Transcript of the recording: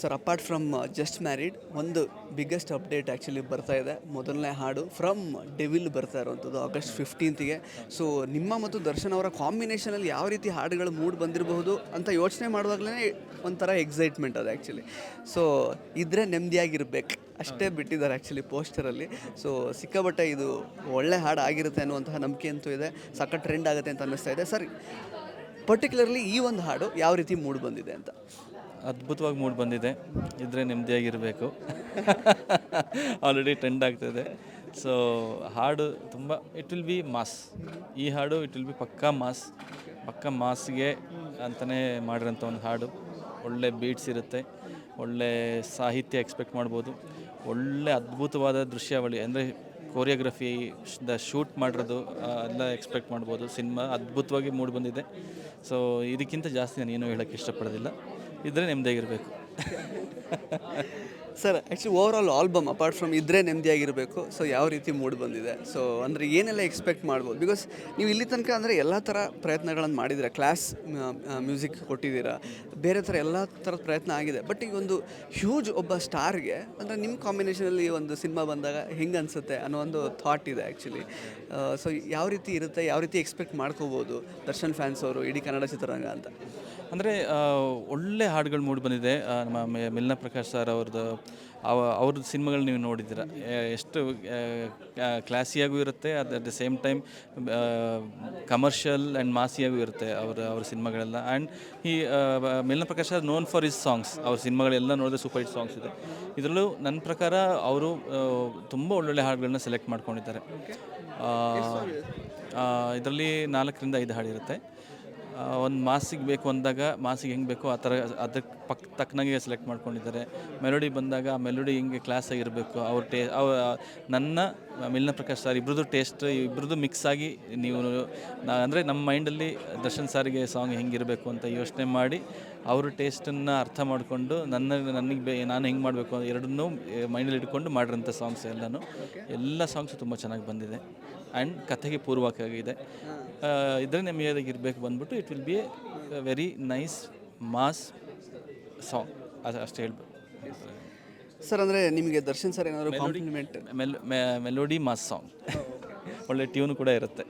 Sir apart from just married ಒಂದು biggest update actually ಬರ್ತಾ ಇದೆ. ಮೊದಲನೇ ಹಾಡು ಫ್ರಮ್ ಡೆವಿಲ್ ಬರ್ತಾ ಇರುವಂಥದ್ದು ಆಗಸ್ಟ್ ಫಿಫ್ಟೀನ್ತಿಗೆ ಸೊ ನಿಮ್ಮ ಮತ್ತು ದರ್ಶನ್ ಅವರ ಕಾಂಬಿನೇಷನಲ್ಲಿ ಯಾವ ರೀತಿ ಹಾಡುಗಳು ಮೂಡ್ ಬಂದಿರಬಹುದು ಅಂತ ಯೋಚನೆ ಮಾಡುವಾಗಲೇ ಒಂಥರ ಎಕ್ಸೈಟ್ಮೆಂಟ್ ಅದು ಆ್ಯಕ್ಚುಲಿ ಸೊ ಇದ್ರೆ ನೆಮ್ಮದಿಯಾಗಿರ್ಬೇಕು. ಅಷ್ಟೇ ಬಿಟ್ಟಿದ್ದಾರೆ ಆ್ಯಕ್ಚುಲಿ ಪೋಸ್ಟರಲ್ಲಿ ಸೊ ಸಿಕ್ಕಾಬಟ್ಟೆ ಇದು ಒಳ್ಳೆ ಹಾಡು ಆಗಿರುತ್ತೆ ಅನ್ನುವಂತಹ ನಂಬಿಕೆ ಅಂತೂ ಇದೆ. ಸಕ್ಕ ಟ್ರೆಂಡ್ ಆಗುತ್ತೆ ಅಂತ ಅನ್ನಿಸ್ತಾ ಇದೆ. ಸರಿ ಪರ್ಟಿಕ್ಯುಲರ್ಲಿ ಈ ಒಂದು ಹಾಡು ಯಾವ ರೀತಿ ಮೂಡ್ ಬಂದಿದೆ ಅಂತ. ಅದ್ಭುತವಾಗಿ ಮೂಡ್ ಬಂದಿದೆ. ಇದ್ರೆ ನೆಮ್ಮದಿಯಾಗಿರಬೇಕು. ಆಲ್ರೆಡಿ ಟ್ರೆಂಡ್ ಆಗ್ತಿದೆ. ಸೊ ಹಾಡು ತುಂಬ ಇಟ್ ವಿಲ್ ಬಿ ಮಾಸ್ ಈ ಹಾಡು ಇಟ್ ವಿಲ್ ಬಿ ಪಕ್ಕಾ ಮಾಸ್ ಪಕ್ಕಾ ಮಾಸ್ಗೆ ಅಂತಲೇ ಮಾಡಿರೋಂಥ ಒಂದು ಹಾಡು. ಒಳ್ಳೆ ಬೀಟ್ಸ್ ಇರುತ್ತೆ. ಒಳ್ಳೆ ಸಾಹಿತ್ಯ ಎಕ್ಸ್ಪೆಕ್ಟ್ ಮಾಡ್ಬೋದು. ಒಳ್ಳೆ ಅದ್ಭುತವಾದ ದೃಶ್ಯಾವಳಿ, ಅಂದರೆ ಕೋರಿಯೋಗ್ರಫಿ ದ ಶೂಟ್ ಮಾಡಿರೋದು ಎಲ್ಲ ಎಕ್ಸ್ಪೆಕ್ಟ್ ಮಾಡ್ಬೋದು. ಸಿನಿಮಾ ಅದ್ಭುತವಾಗಿ ಮೂಡ್ ಬಂದಿದೆ. ಸೊ ಇದಕ್ಕಿಂತ ಜಾಸ್ತಿ ನಾನು ಏನೂ ಹೇಳೋಕ್ಕೆ ಇಷ್ಟಪಡೋದಿಲ್ಲ. ಇದ್ರೆ ನೆಮ್ಮದಿಯಾಗಿರಬೇಕು. Sir actually overall album apart from ಇದ್ರೆ ನೆಮ್ಮದಿಯಾಗಿರಬೇಕು ಸೊ ಯಾವ ರೀತಿ ಮೂಡ್ ಬಂದಿದೆ? ಸೊ ಅಂದರೆ ಏನೆಲ್ಲ ಎಕ್ಸ್ಪೆಕ್ಟ್ ಮಾಡ್ಬೋದು? ಬಿಕಾಸ್ ನೀವು ಇಲ್ಲಿ ತನಕ ಅಂದರೆ ಎಲ್ಲ ಥರ ಪ್ರಯತ್ನಗಳನ್ನು ಮಾಡಿದ್ದೀರಾ? ಕ್ಲಾಸ್ ಮ್ಯೂಸಿಕ್ ಕೊಟ್ಟಿದ್ದೀರ? ಬೇರೆ ಥರ ಎಲ್ಲ ಥರದ ಪ್ರಯತ್ನ ಆಗಿದೆ. ಬಟ್ ಈಗ ಒಂದು ಹ್ಯೂಜ್ ಒಬ್ಬ ಸ್ಟಾರ್ಗೆ ಅಂದರೆ ನಿಮ್ಮ ಕಾಂಬಿನೇಷನಲ್ಲಿ ಒಂದು ಸಿನಿಮಾ ಬಂದಾಗ ಹೆಂಗೆ ಅನಿಸುತ್ತೆ ಅನ್ನೋ ಒಂದು ಥಾಟ್ ಇದೆ ಆ್ಯಕ್ಚುಲಿ ಸೊ ಯಾವ ರೀತಿ ಇರುತ್ತೆ? ಯಾವ ರೀತಿ ಎಕ್ಸ್ಪೆಕ್ಟ್ ಮಾಡ್ಕೋಬೋದು ದರ್ಶನ್ ಫ್ಯಾನ್ಸ್ ಅವರು, ಇಡೀ ಕನ್ನಡ ಚಿತ್ರರಂಗ ಅಂತ? ಅಂದರೆ ಒಳ್ಳೆ ಹಾಡುಗಳು ಮೂಡಿ ಬಂದಿದೆ. ನಮ್ಮ ಮಿಲ್ನ ಪ್ರಕಾಶ್ ಸರ್ ಅವ್ರದ್ದು ಅವ ಅವ್ರದ್ದು ಸಿನಿಮಾಗಳು ನೀವು ನೋಡಿದ್ದೀರ? ಎಷ್ಟು ಕ್ಲಾಸಿಯಾಗೂ ಇರುತ್ತೆ at the same time commercial and ಮಾಸಿಯಾಗೂ ಇರುತ್ತೆ ಅವರ, ಅವ್ರ ಸಿನಿಮಾಗಳೆಲ್ಲ. ಆ್ಯಂಡ್ ಈ ಮೇಲಿನ Prakash known for his songs. ಅವ್ರ ಸಿನಿಮಾಗಳೆಲ್ಲ ನೋಡಿದ್ರೆ ಸೂಪರ್ ಹಿಟ್ ಸಾಂಗ್ಸ್ ಇದೆ. ಇದರಲ್ಲೂ ನನ್ನ ಪ್ರಕಾರ ಅವರು ತುಂಬ ಒಳ್ಳೊಳ್ಳೆ ಹಾಡುಗಳನ್ನ ಸೆಲೆಕ್ಟ್ ಮಾಡ್ಕೊಂಡಿದ್ದಾರೆ. ಇದರಲ್ಲಿ ನಾಲ್ಕರಿಂದ ಐದು ಹಾಡಿರುತ್ತೆ ಒಂದು ಮಾಸಿಗೆ ಬೇಕು ಅಂದಾಗ ಮಾಸಿಗೆ ಹೆಂಗೆ ಬೇಕೋ ಆ ಥರ ಅದಕ್ಕೆ ಪಕ್ಕ ತಕ್ಕನಾಗೆ ಸೆಲೆಕ್ಟ್ ಮಾಡ್ಕೊಂಡಿದ್ದಾರೆ. ಮೆಲೋಡಿ ಬಂದಾಗ ಆ ಮೆಲೋಡಿ ಹೆಂಗೆ ಕ್ಲಾಸಾಗಿರಬೇಕು ಅವ್ರ ಟೇ ಅವ ನನ್ನ ಮಿಲ್ನ ಪ್ರಕಾಶ್ ಸರ್, ಇಬ್ರದ್ದು ಟೇಸ್ಟ್ ಇಬ್ರದ್ದು ಮಿಕ್ಸ್ ಆಗಿ ನೀವು ನಾ ಅಂದರೆ ನಮ್ಮ ಮೈಂಡಲ್ಲಿ ದರ್ಶನ್ ಸಾರಿಗೆ ಸಾಂಗ್ ಹೆಂಗಿರಬೇಕು ಅಂತ ಯೋಚನೆ ಮಾಡಿ ಅವ್ರ ಟೇಸ್ಟನ್ನು ಅರ್ಥ ಮಾಡಿಕೊಂಡು ನನ್ನ, ನನಗೆ ಬೇ, ನಾನು ಹೆಂಗೆ ಮಾಡಬೇಕು ಎರಡನ್ನೂ ಮೈಂಡಲ್ಲಿ ಇಟ್ಕೊಂಡು ಮಾಡಿರೋಂಥ ಸಾಂಗ್ಸ್ ಎಲ್ಲನೂ. ಎಲ್ಲ ಸಾಂಗ್ಸು ತುಂಬ ಚೆನ್ನಾಗಿ ಬಂದಿದೆ ಆ್ಯಂಡ್ ಕಥೆಗೆ ಪೂರ್ವಕವಾಗಿದೆ ಇದ್ರೆ ನೆಮ್ಮದಿಯಾಗಿರ್ಬೇಕು ಬಂದ್ಬಿಟ್ಟು it will be a very nice mass song ಅದು ಅಷ್ಟು ಹೇಳ್ಬೇಕು ಸರ್ ಅಂದರೆ ನಿಮಗೆ ದರ್ಶನ್ ಸರ್ ಏನಾದರೂ ಕಾಂಪ್ಲಿಮೆಂಟ್ ಮೆಲ್ ಮೆಲೋಡಿ ಮಾಸ್ ಸಾಂಗ್ ಒಳ್ಳೆ ಟ್ಯೂನ್ ಕೂಡ ಇರುತ್ತೆ.